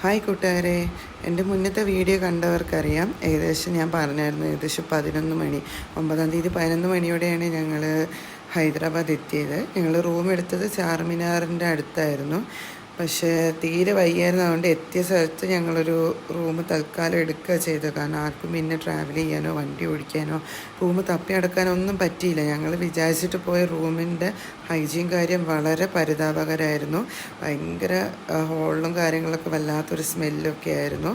Hi കൂട്ടുകാരെ. എന്റെ മുന്നത്തെ വീഡിയോ കണ്ടവർക്കറിയാം. ഏകദേശം ഞാൻ പറഞ്ഞായിരുന്നു ഏകദേശം പതിനൊന്ന് മണി ഒമ്പതാം തീയതി പതിനൊന്ന് മണിയോടെയാണ് ഞങ്ങൾ ഹൈദരാബാദ് എത്തിയത്. ഞങ്ങൾ റൂം എടുത്തത് ചാർമിനാറിന്റെ അടുത്തായിരുന്നു. പക്ഷേ തീരെ വയ്യായിരുന്നതുകൊണ്ട് എത്തിയ സ്ഥലത്ത് ഞങ്ങളൊരു റൂം തൽക്കാലം എടുക്കുക ചെയ്തത്. കാരണം ആർക്കും പിന്നെ ട്രാവൽ ചെയ്യാനോ വണ്ടി ഓടിക്കാനോ റൂം തപ്പി അടക്കാനോ ഒന്നും പറ്റിയില്ല. ഞങ്ങൾ വിചാരിച്ചിട്ട് പോയ റൂമിന്റെ ഹൈജീൻ കാര്യം വളരെ പരിതാപകരമായിരുന്നു ഭയങ്കര ഹോളിലും കാര്യങ്ങളൊക്കെ വല്ലാത്തൊരു സ്മെല്ലൊക്കെ ആയിരുന്നു.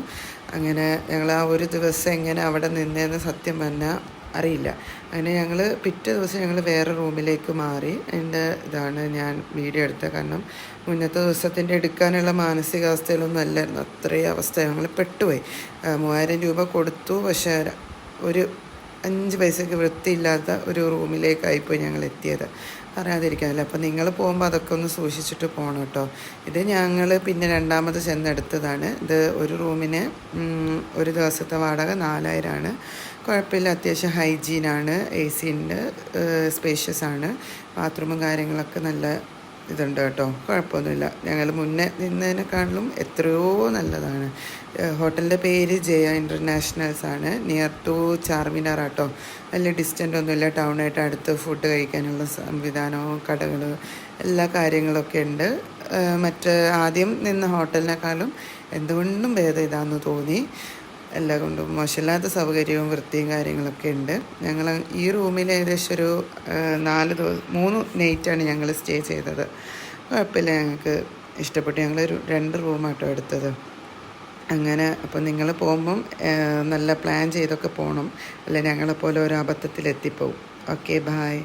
അങ്ങനെ ഞങ്ങൾ ആ ഒരു ദിവസം എങ്ങനെ അവിടെ നിന്നേന്ന് സത്യം പറഞ്ഞാൽ അറിയില്ല. അങ്ങനെ ഞങ്ങൾ പിറ്റേ ദിവസം ഞങ്ങൾ വേറെ റൂമിലേക്ക് മാറി. എന്റെ ഇതാണ് ഞാൻ വീഡിയോ എടുത്തത്. കാരണം മുന്നത്തെ ദിവസത്തിന്റെ എടുക്കാനുള്ള മാനസികാവസ്ഥയിലൊന്നും അല്ലായിരുന്നു. അത്രയും അവസ്ഥ. ഞങ്ങൾ പെട്ടുപോയി. മൂവായിരം രൂപ കൊടുത്തു. പക്ഷേ ഒരു അഞ്ച് പൈസയ്ക്ക് വൃത്തിയില്ലാത്ത ഒരു റൂമിലേക്കായിപ്പോയി ഞങ്ങൾ എത്തിയത്. പറയാതിരിക്കാമല്ലോ അപ്പോൾ നിങ്ങൾ പോകുമ്പോൾ അതൊക്കെ ഒന്ന് സൂക്ഷിച്ചിട്ട് പോകണം കേട്ടോ. ഇത് ഞങ്ങൾ പിന്നെ രണ്ടാമത് ചെന്നെടുത്തതാണ്. ഇത് ഒരു റൂമിന് ഒരു ദിവസത്തെ വാടക നാലായിരമാണ് കുഴപ്പമില്ല. അത്യാവശ്യം ഹൈജീനാണ് എ സി ഉണ്ട് സ്പേഷ്യസ് ആണ് ബാത്റൂമും കാര്യങ്ങളൊക്കെ നല്ല ഇതുണ്ട് കേട്ടോ. കുഴപ്പമൊന്നുമില്ല. ഞങ്ങൾ മുന്നേ നിന്നതിനെക്കാളും എത്രയോ നല്ലതാണ്. ഹോട്ടലിന്റെ പേര് ജയ ഇന്റർനാഷണൽസ് ആണ് നിയർ ടു ചാർമിനാർ ആട്ടോ. വലിയ ഡിസ്റ്റന്റ് ഒന്നുമില്ല ടൗണായിട്ട് അടുത്ത് ഫുഡ് കഴിക്കാനുള്ള സംവിധാനവും കടകൾ എല്ലാ കാര്യങ്ങളൊക്കെ ഉണ്ട്. മറ്റ് ആദ്യം നിന്ന ഹോട്ടലിനേക്കാളും എന്തുകൊണ്ടും ഭേദം ഇതാണെന്ന് തോന്നി. എല്ലാം കൊണ്ടും മോശമില്ലാത്ത സൗകര്യവും വൃത്തിയും കാര്യങ്ങളൊക്കെ ഉണ്ട്. ഞങ്ങൾ ഈ റൂമിൽ ഏകദേശം ഒരു നാല് ദിവസം മൂന്ന് നൈറ്റാണ് ഞങ്ങൾ സ്റ്റേ ചെയ്തത്. കുഴപ്പമില്ല ഞങ്ങൾക്ക് ഇഷ്ടപ്പെട്ടു. ഞങ്ങളൊരു രണ്ട് റൂമാട്ടോ എടുത്തത്. അങ്ങനെ അപ്പോൾ നിങ്ങൾ പോകുമ്പം നല്ല പ്ലാൻ ചെയ്തൊക്കെ പോകണം അല്ലെ ഞങ്ങളെപ്പോലെ ഒരു അബദ്ധത്തിലെത്തിപ്പോവും. Okay bye